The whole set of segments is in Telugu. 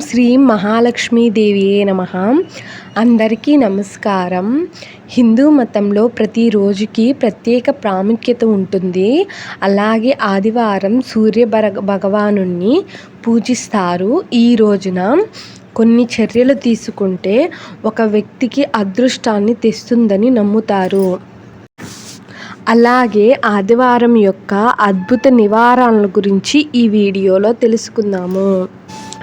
శ్రీ మహాలక్ష్మీదేవియే నమ. అందరికీ నమస్కారం. హిందూ మతంలో ప్రతి రోజుకి ప్రత్యేక ప్రాముఖ్యత ఉంటుంది. అలాగే ఆదివారం సూర్య భగవాను పూజిస్తారు. ఈ రోజున కొన్ని చర్యలు తీసుకుంటే ఒక వ్యక్తికి అదృష్టాన్ని తెస్తుందని నమ్ముతారు. అలాగే ఆదివారం యొక్క అద్భుత నివారణల గురించి ఈ వీడియోలో తెలుసుకుందాము.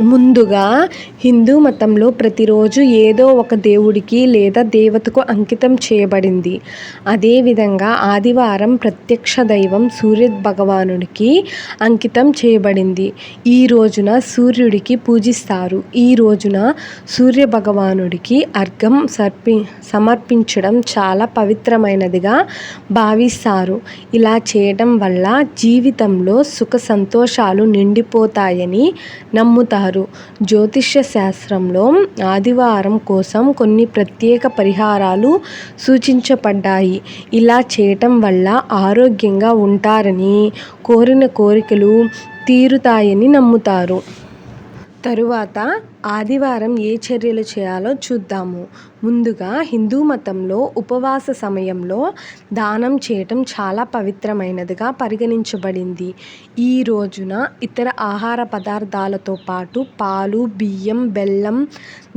ముందుగా హిందూ మతంలో ప్రతిరోజు ఏదో ఒక దేవుడికి లేదా దేవతకు అంకితం చేయబడింది. అదేవిధంగా ఆదివారం ప్రత్యక్ష దైవం సూర్య భగవానుడికి అంకితం చేయబడింది. ఈ రోజున సూర్యుడికి పూజిస్తారు. ఈ రోజున సూర్య భగవానుడికి అర్ఘం సర్పి సమర్పించడం చాలా పవిత్రమైనదిగా భావిస్తారు. ఇలా చేయడం వల్ల జీవితంలో సుఖ సంతోషాలు నిండిపోతాయని నమ్ముతారు. చేశారు జ్యోతిష్య శాస్త్రంలో ఆదివారం కోసం కొన్ని ప్రత్యేక పరిహారాలు సూచించబడ్డాయి. ఇలా చేయటం వల్ల ఆరోగ్యంగా ఉంటారని కోరిన కోరికలు తీరుతాయని నమ్ముతారు. తరువాత ఆదివారం ఏ చర్యలు చేయాలో చూద్దాము. ముందుగా హిందూ మతంలో ఉపవాస సమయంలో దానం చేయటం చాలా పవిత్రమైనదిగా పరిగణించబడింది. ఈ రోజున ఇతర ఆహార పదార్థాలతో పాటు పాలు బియ్యం బెల్లం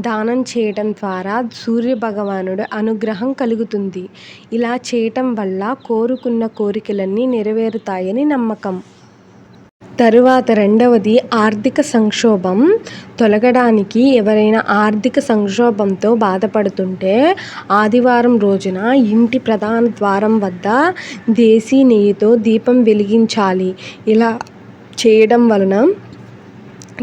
దానం చేయటం ద్వారా సూర్య భగవానుడు అనుగ్రహం కలుగుతుంది. ఇలా చేయటం వల్ల కోరుకున్న కోరికలన్నీ నెరవేరుతాయని నమ్మకం. తరువాత రెండవది ఆర్థిక సంక్షోభం. తొలగడానికి ఎవరైనా ఆర్థిక సంక్షోభంతో బాధపడుతుంటే ఆదివారం రోజున ఇంటి ప్రధాన ద్వారం వద్ద దేశీ నెయ్యితో దీపం వెలిగించాలి. ఇలా చేయడం వలన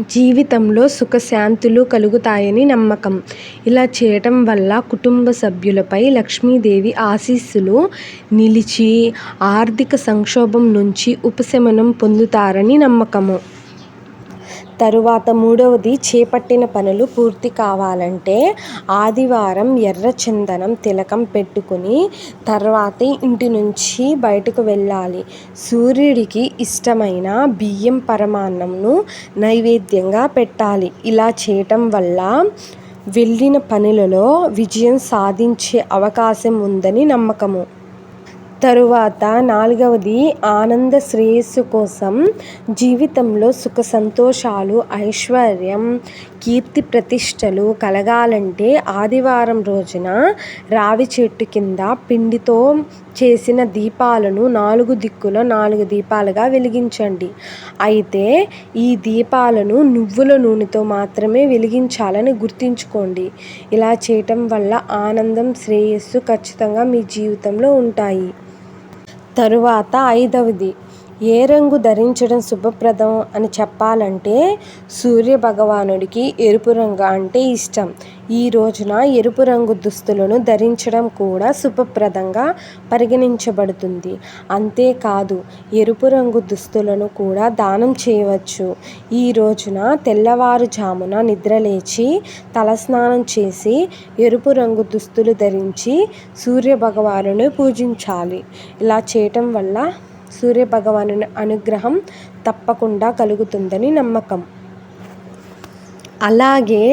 జీవితంలో సుఖశాంతులు కలుగుతాయని నమ్మకం. ఇలా చేయటం వల్ల కుటుంబ సభ్యులపై లక్ష్మీదేవి ఆశీస్సులు నిలిచి ఆర్థిక సంక్షోభం నుంచి ఉపశమనం పొందుతారని నమ్మకము. తరువాత మూడవది చేపట్టిన పనులు పూర్తి కావాలంటే ఆదివారం ఎర్ర చందనం తిలకం పెట్టుకుని తర్వాత ఇంటి నుంచి బయటకు వెళ్ళాలి. సూర్యుడికి ఇష్టమైన బియ్యం పరమాన్నంను నైవేద్యంగా పెట్టాలి. ఇలా చేయటం వల్ల వెళ్ళిన పనులలో విజయం సాధించే అవకాశం ఉందని నమ్మకము. తరువాత నాలుగవది ఆనంద శ్రేయస్సు కోసం జీవితంలో సుఖ సంతోషాలు ఐశ్వర్యం కీర్తి ప్రతిష్టలు కలగాలంటే ఆదివారం రోజున రావి చెట్టు కింద పిండితో చేసిన దీపాలను నాలుగు దిక్కుల నాలుగు దీపాలుగా వెలిగించండి. అయితే ఈ దీపాలను నువ్వుల నూనెతో మాత్రమే వెలిగించాలని గుర్తుంచుకోండి. ఇలా చేయటం వల్ల ఆనందం శ్రేయస్సు ఖచ్చితంగా మీ జీవితంలో ఉంటాయి. తరువాత ఐదవది. ఏ రంగు ధరించడం శుభప్రదం అని చెప్పాలంటే సూర్య భగవానుడికి ఎరుపు రంగు అంటే ఇష్టం. ఈ రోజున ఎరుపు రంగు దుస్తులను ధరించడం కూడా శుభప్రదంగా పరిగణించబడుతుంది. అంతేకాదు ఎరుపు రంగు దుస్తులను కూడా దానం చేయవచ్చు. ఈ రోజున తెల్లవారుజామున నిద్రలేచి తలస్నానం చేసి ఎరుపు రంగు దుస్తులు ధరించి సూర్య భగవానుని పూజించాలి. ఇలా చేయటం వల్ల సూర్యభగవాను అనుగ్రహం తప్పకుండా కలుగుతుందని నమ్మకం. అలాగే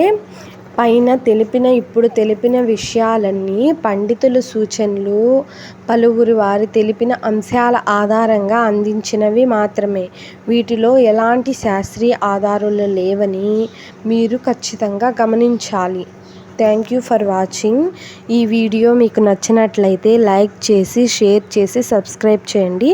పైన తెలిపిన ఇప్పుడు తెలిపిన విషయాలన్నీ పండితుల సూచనలు పలువురు వారి తెలిపిన అంశాల ఆధారంగా అందించినవి మాత్రమే. వీటిలో ఎలాంటి శాస్త్రీయ ఆధారాలు లేవని మీరు ఖచ్చితంగా గమనించాలి. Thank you for watching. ఈ వీడియో మీకు నచ్చినట్లయితే లైక్ చేసి షేర్ చేసి సబ్స్క్రైబ్ చేయండి.